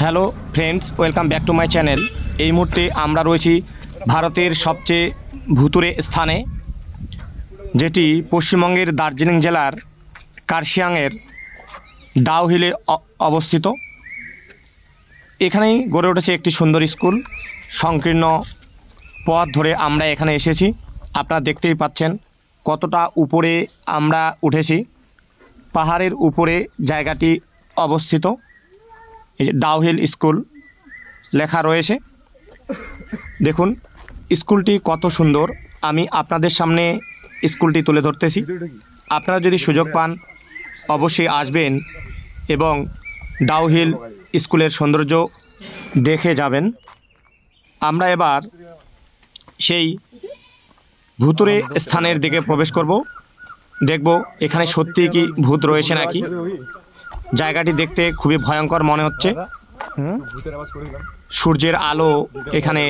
Hello friends welcome back to my channel এই মুহূর্তে আমরা রয়েছি ভারতের সবচেয়ে ভুতুরে স্থানে, যেটি পশ্চিমবঙ্গের দার্জিলিং জেলার কার্শিয়াংয়ের ডাউহিলে অবস্থিত। এখানেই গড়ে উঠেছে একটি সুন্দর স্কুল। সংকীর্ণ পথ ধরে আমরা এখানে এসেছি। আপনারা দেখতেই পাচ্ছেন কতটা উপরে আমরা উঠেছি। পাহাড়ের উপরে জায়গাটি অবস্থিত। এই যে ডাউহিল স্কুল লেখা রয়েছে। দেখুন, স্কুলটি কত সুন্দর। আমি আপনাদের সামনে স্কুলটি তুলে ধরতেছি। আপনারা যদি সুযোগ পান, অবশ্যই আসবেন এবং ডাউহিল স্কুলের সৌন্দর্য দেখে যাবেন। আমরা এবার সেই ভূতুরে স্থানের দিকে প্রবেশ করব। দেখব এখানে সত্যি কি ভূত রয়েছে নাকি। জায়গাটি দেখতে খুবই ভয়ঙ্কর মনে হচ্ছে। সূর্যের আলো এখানে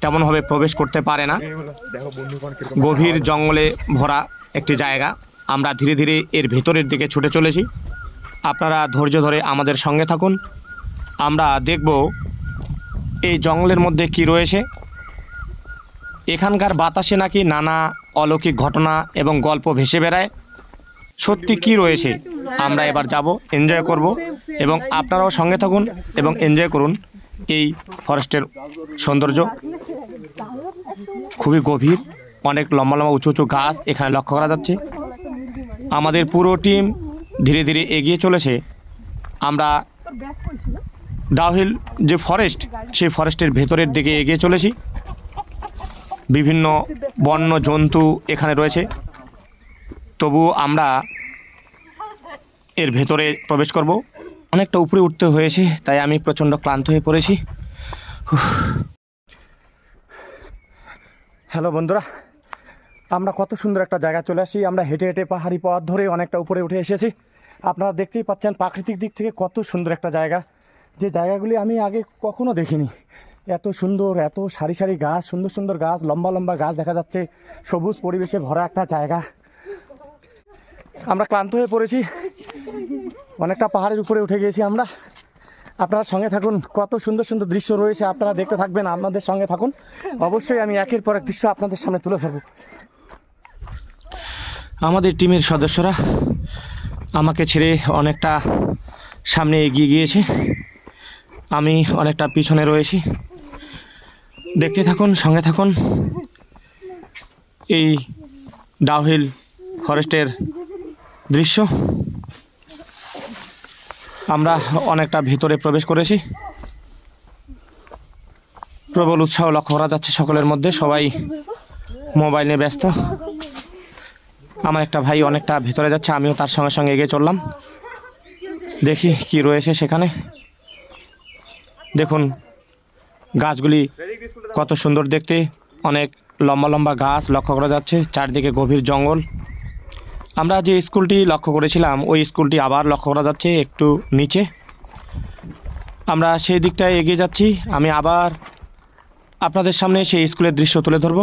তেমনভাবে প্রবেশ করতে পারে না। গভীর জঙ্গলে ভরা একটি জায়গা। আমরা ধীরে ধীরে এর ভেতরের দিকে ছুটে চলেছি। আপনারা ধৈর্য ধরে আমাদের সঙ্গে থাকুন। আমরা দেখব এই জঙ্গলের মধ্যে কি রয়েছে। এখানকার বাতাসে নাকি নানা অলৌকিক ঘটনা এবং গল্প ভেসে বেড়ায়। সত্যি কি রয়েছে? আমরা এবার যাব এনজয় করব এবং আপনারাও সঙ্গে থাকুন এবং এনজয় করুন এই ফরেস্টের সৌন্দর্য। খুবই গভীর, অনেক লম্বা লম্বা উঁচু উঁচু গাছ এখানে লক্ষ্য করা যাচ্ছে। আমাদের পুরো টিম ধীরে ধীরে এগিয়ে চলেছে। আমরা ডাউহিল যে ফরেস্ট সেই ফরেস্টের ভেতরের দিকে এগিয়ে চলেছি। বিভিন্ন বন্য জন্তু এখানে রয়েছে। তবু আমরা এর ভেতরে প্রবেশ করব। অনেকটা উপরে উঠতে হয়েছে, তাই আমি প্রচণ্ড ক্লান্ত হয়ে পড়েছি। হ্যালো বন্ধুরা, আমরা কত সুন্দর একটা জায়গা চলে আসি আমরা হেঁটে হেঁটে পাহাড়ি পথ ধরে অনেকটা উপরে উঠে এসেছি। আপনারা দেখতেই পাচ্ছেন প্রাকৃতিক দিক থেকে কত সুন্দর একটা জায়গা। যে জায়গাগুলি আমি আগে কখনো দেখিনি। এত সুন্দর, এত সারি সারি গাছ, সুন্দর সুন্দর গাছ, লম্বা লম্বা গাছ দেখা যাচ্ছে। সবুজ পরিবেশে ভরা একটা জায়গা। আমরা ক্লান্ত হয়ে পড়েছি। অনেকটা পাহাড়ের উপরে উঠে গিয়েছি আমরা। আপনারা সঙ্গে থাকুন, কত সুন্দর সুন্দর দৃশ্য রয়েছে, আপনারা দেখতে থাকবেন, আপনাদের সঙ্গে থাকুন। অবশ্যই আমি একের পর এক দৃশ্য আপনাদের সামনে তুলে ধরব। আমাদের টিমের সদস্যরা আমাকে ছেড়ে অনেকটা সামনে এগিয়ে গিয়েছে। আমি অনেকটা পিছনে রয়েছি। দেখতে থাকুন, সঙ্গে থাকুন। এই ডাউহিল ফরেস্টের দৃশ্য। আমরা অনেকটা ভিতরে প্রবেশ করেছি। প্রবল উৎসাহ লক্ষ্য করা যাচ্ছে সকলের মধ্যে, সবাই মোবাইল নিয়ে ব্যস্ত। আমার একটা ভাই অনেকটা ভিতরে যাচ্ছে, আমিও তার সঙ্গে সঙ্গে এগিয়ে চললাম। দেখি কি রয়েছে সেখানে। দেখুন, গাছগুলি কত সুন্দর দেখতে। অনেক লম্বা লম্বা গাছ লক্ষ্য করা যাচ্ছে, চারদিকে গভীর জঙ্গল। আমরা যে স্কুলটি লক্ষ্য করেছিলাম, ওই স্কুলটি আবার লক্ষ্য করা যাচ্ছে একটু নিচে। আমরা সেই দিকটায় এগিয়ে যাচ্ছি। আমি আবার আপনাদের সামনে সেই স্কুলের দৃশ্য তুলে ধরব।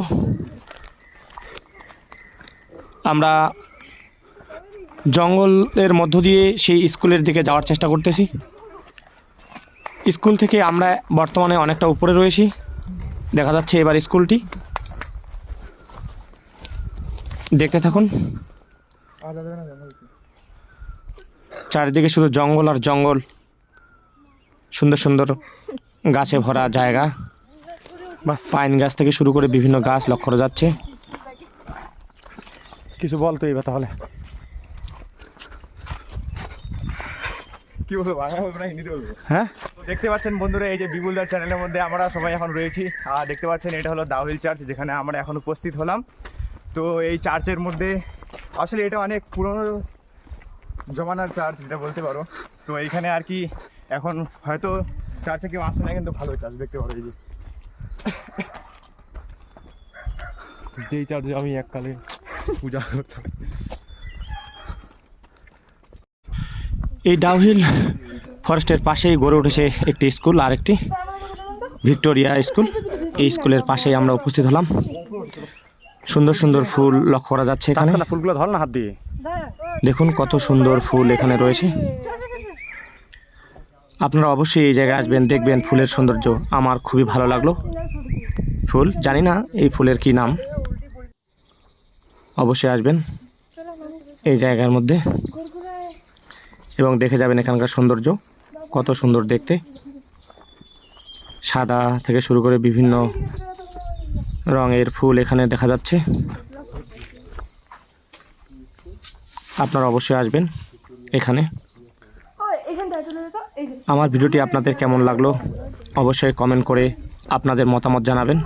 আমরা জঙ্গলের মধ্য দিয়ে সেই স্কুলের দিকে যাওয়ার চেষ্টা করতেছি। স্কুল থেকে আমরা বর্তমানে অনেকটা উপরে রয়েছি। দেখা যাচ্ছে এবার স্কুলটি। দেখতে থাকুন। চারিদিকে শুধু জঙ্গল আর জঙ্গল। সুন্দর সুন্দর গাছে ভরা জায়গা। বা পাইন গাছ থেকে শুরু করে বিভিন্ন গাছ লক্ষ্য করা যাচ্ছে। কিছু বল তো এবার তাহলে। কি বলব বাংলা বলব না হিন্দিতে বলব? হ্যাঁ? দেখতে পাচ্ছেন বন্ধুরা এই যে বিপুলদার চ্যানেলের মধ্যে আমরা সবাই এখন রয়েছি। আর দেখতে পাচ্ছেন এটা হলো দাউহিল চার্চ যেখানে আমরা এখন উপস্থিত হলাম। তো এই চার্চের মধ্যে আসলে এটা অনেক পুরনো জমানার চার্চ যেটা বলতে পারো। তো এইখানে আর কি এখন হয়তো চার্চে কেউ আসে না, কিন্তু ভালো চার্চ দেখতে পারো এই যে। যেই চার্চে আমি এককালে পূজা করতাম। এই ডাউহিল ফরেস্টের পাশেই গড়ে উঠেছে একটি স্কুল আর একটি ভিক্টোরিয়া স্কুল এই স্কুলের পাশেই আমরা উপস্থিত হলাম। সুন্দর সুন্দর ফুল লক্ষ্য করা যাচ্ছে এখানে। ফুলগুলো ধর না হাত দিয়ে। দেখুন কত সুন্দর ফুল এখানে রয়েছে। আপনারা অবশ্যই এই জায়গায় আসবেন দেখবেন ফুলের সৌন্দর্য। আমার খুবই ভালো লাগল। ফুল জানি না এই ফুলের কি নাম। অবশ্যই আসবেন এই জায়গার মধ্যে এবং দেখে যাবেন এখানকার সৌন্দর্য। কত সুন্দর দেখতে। সাদা থেকে শুরু করে বিভিন্ন রঙের ফুল এখানে দেখা যাচ্ছে। আপনারা অবশ্যই আসবেন এখানে। আমার ভিডিওটি আপনাদের কেমন লাগল অবশ্যই কমেন্ট করে আপনাদের মতামত জানাবেন।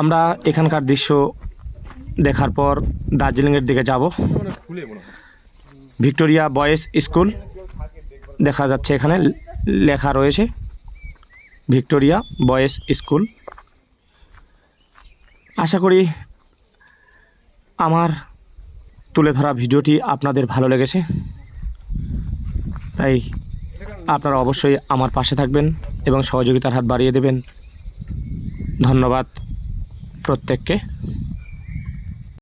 আমরা এখানকার দৃশ্য দেখার পর দার্জিলিংয়ের দিকে যাব। ভিক্টোরিয়া বয়েজ স্কুল দেখা যাচ্ছে এখানে লেখা রয়েছে। Victoria boys school. আশা করি আমার তুলে ধরা ভিডিওটি আপনাদের ভালো লেগেছে। তাই আপনারা অবশ্যই আমার পাশে থাকবেন এবং সহযোগিতার হাত বাড়িয়ে দেবেন। ধন্যবাদ প্রত্যেককে।